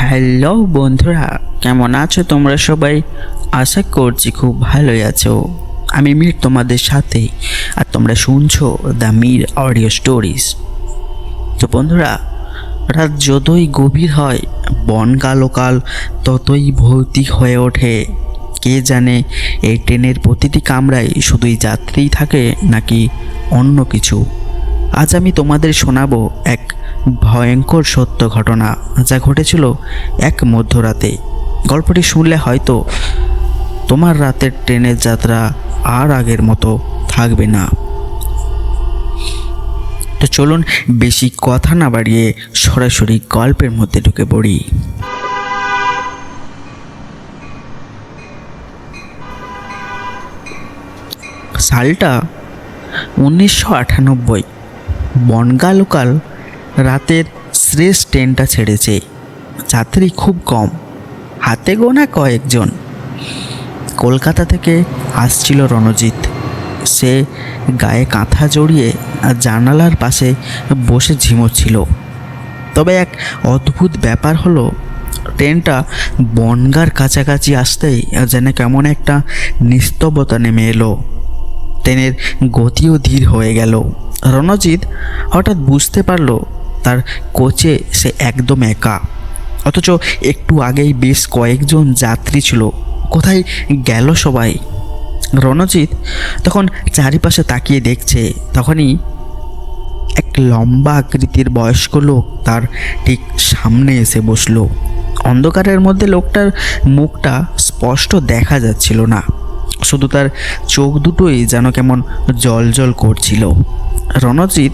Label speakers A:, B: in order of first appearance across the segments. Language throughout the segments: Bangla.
A: হ্যালো বন্ধুরা, কেমন আছো তোমরা সবাই? আশা করছি খুব ভালোই আছো। আমি মির তোমাদের সাথে, আর তোমরা শুনছো দ্য মির অডিও স্টোরিজ। তো বন্ধুরা, রাত যতই গভীর হয়, বন কালোকাল ততই ভৌতিক হয়ে ওঠে। কে জানে এই ট্রেনের প্রতিটি কামরায় শুধুই যাত্রীই থাকে নাকি অন্য কিছু? আজ আমি তোমাদের শোনাবো এক ভয়ঙ্কর সত্য ঘটনা যা ঘটেছিল এক মধ্যরাতে। গল্পটি শুনলে হয়তো তোমার রাতের ট্রেনের যাত্রা আর আগের মতো থাকবে না। তো চলুন বেশি কথা না বাড়িয়ে সরাসরি গল্পের মধ্যে ঢুকে পড়ি। সালটা উনিশশো আটানব্বই, বনগা লোকাল রাতের শেষ ট্রেনটা ছেড়েছে। যাত্রী খুব কম। হাতে গোনা কয়েকজন। কলকাতা থেকে আসছিল রণজিৎ। সে গায়ে কাঁথা জড়িয়ে জানালার পাশে বসে ঝিমোচ্ছিল। তবে এক অদ্ভুত ব্যাপার হলো, ট্রেনটা বনগার কাছাকাছি আসতেই যেন কেমন একটা নিস্তবতা নেমে এলো। ট্রেনের গতিও ধীর হয়ে গেল। রণজিৎ হঠাৎ বুঝতে পারল তার কোচে সে একদম একা। অথচ একটু আগেই বেশ কয়েকজন যাত্রী ছিল। কোথায় গেল সবাই? রণজিৎ তখন চারিপাশে তাকিয়ে দেখছে। তখনই এক লম্বা আকৃতির বয়স্ক লোক তার ঠিক সামনে এসে বসল। অন্ধকারের মধ্যে লোকটার মুখটা স্পষ্ট দেখা যাচ্ছিল না। শুধু তার চোখ দুটোই যেন কেমন জল জল করছিল। রণজিৎ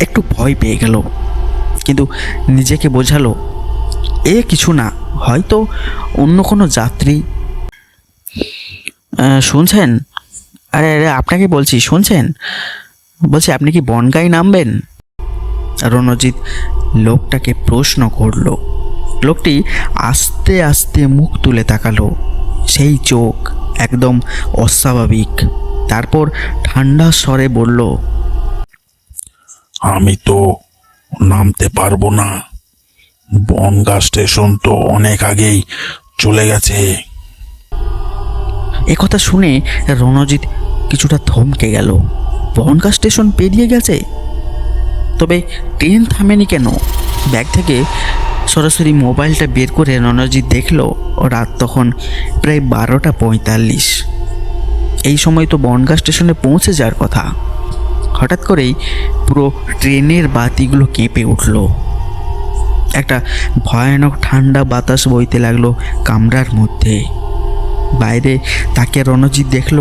A: একটু ভয় পেয়ে গেল। কিন্তু নিজেকে বোঝালো, এ কিছু না, হয়তো অন্য কোনো যাত্রী। শুনছেন? আরে আরে, আপনাকে বলছি, শুনছেন? বলছি, আপনি কি বনগাই নামবেন? রণজিৎ লোকটাকে প্রশ্ন করল। লোকটি আস্তে আস্তে মুখ তুলে তাকালো। সেই চোখ একদম অস্বাভাবিক। তারপর ঠান্ডা স্বরে বলল,
B: আমি তো নামতে পারব না। বনগা স্টেশন তো অনেক আগেই চলে গেছে।
A: একথা শুনে রণজিৎ কিছুটা থমকে গেল। বনগা স্টেশন পেরিয়ে গেছে? তবে ট্রেন থামেনি কেন? ব্যাগ থেকে সরাসরি মোবাইলটা বের করে রণজিৎ দেখল, রাত তখন প্রায় বারোটা পঁয়তাল্লিশ। এই সময় তো বনগা স্টেশনে পৌঁছে যাওয়ার কথা। হঠাৎ করেই পুরো ট্রেনের বাতিগুলো কেঁপে উঠল। একটা ভয়ানক ঠান্ডা বাতাস বইতে লাগল কামরার মধ্যে। বাইরে তাকে রণজিৎ দেখল,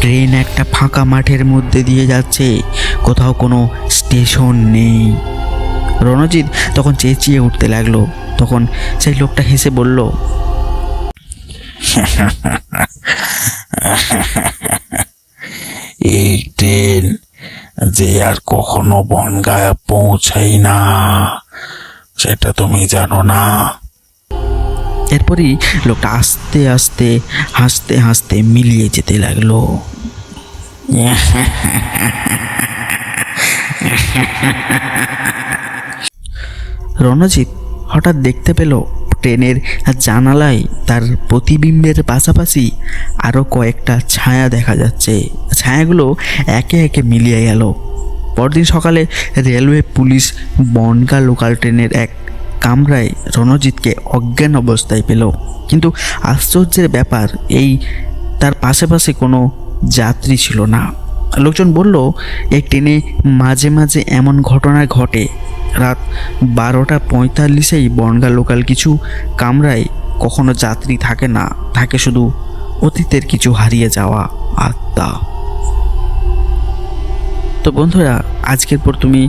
A: ট্রেন একটা ফাঁকা মাঠের মধ্যে দিয়ে যাচ্ছে, কোথাও কোনো স্টেশন নেই। রণজিৎ তখন চেঁচিয়ে উঠতে লাগল, তখন সেই লোকটা হেসে বলল
B: এই ট্রেন যে আর কখনো বনগায় পৌঁছাই না। সেটা তুমি জানো না।
A: এরপরই লোকটা আস্তে আস্তে, হাসতে হাসতে মিলিয়ে যেতে লাগল। রণজিৎ হঠাৎ দেখতে পেল ট্রেনের জানালায় তার প্রতিবিম্বের পাশাপাশি আরও কয়েকটা ছায়া দেখা যাচ্ছে। ছায়াগুলো একে একে মিলিয়ে গেল। পরদিন সকালে রেলওয়ে পুলিশ বনগা লোকাল ট্রেনের এক কামরায় রণজিৎকে অজ্ঞান অবস্থায় পেল। কিন্তু আশ্চর্যের ব্যাপার, এই তার পাশে কোনো যাত্রী ছিল না। লোকজন বলল, এই ট্রেনে মাঝে মাঝে এমন ঘটনা ঘটে। রাত বারোটা পঁয়তাল্লিশেই বনগা লোকাল কিছু কামরায় কখনো যাত্রী থাকে না। থাকে শুধু অতীতের কিছু হারিয়ে যাওয়া আত্মা। তো বন্ধুরা, আজকের পর তুমি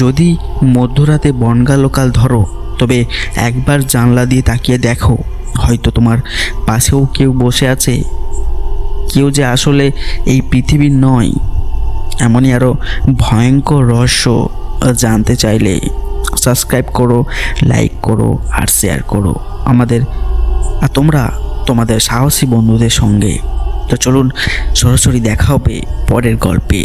A: যদি মধ্যরাতে বনগা লোকাল ধরো, তবে একবার জানলা দিয়ে তাকিয়ে দেখো, হয়তো তোমার পাশেও কেউ বসে আছে। কেউ যে আসলে এই পৃথিবীর নয়, এমনই আরও ভয়ঙ্কর রহস্য জানতে চাইলে সাবস্ক্রাইব করো, লাইক করো, আর শেয়ার করো আমাদের, আর তোমরা তোমাদের সাহসী বন্ধুদের সঙ্গে। তো চলুন সরাসরি দেখা হবে পরের গল্পে।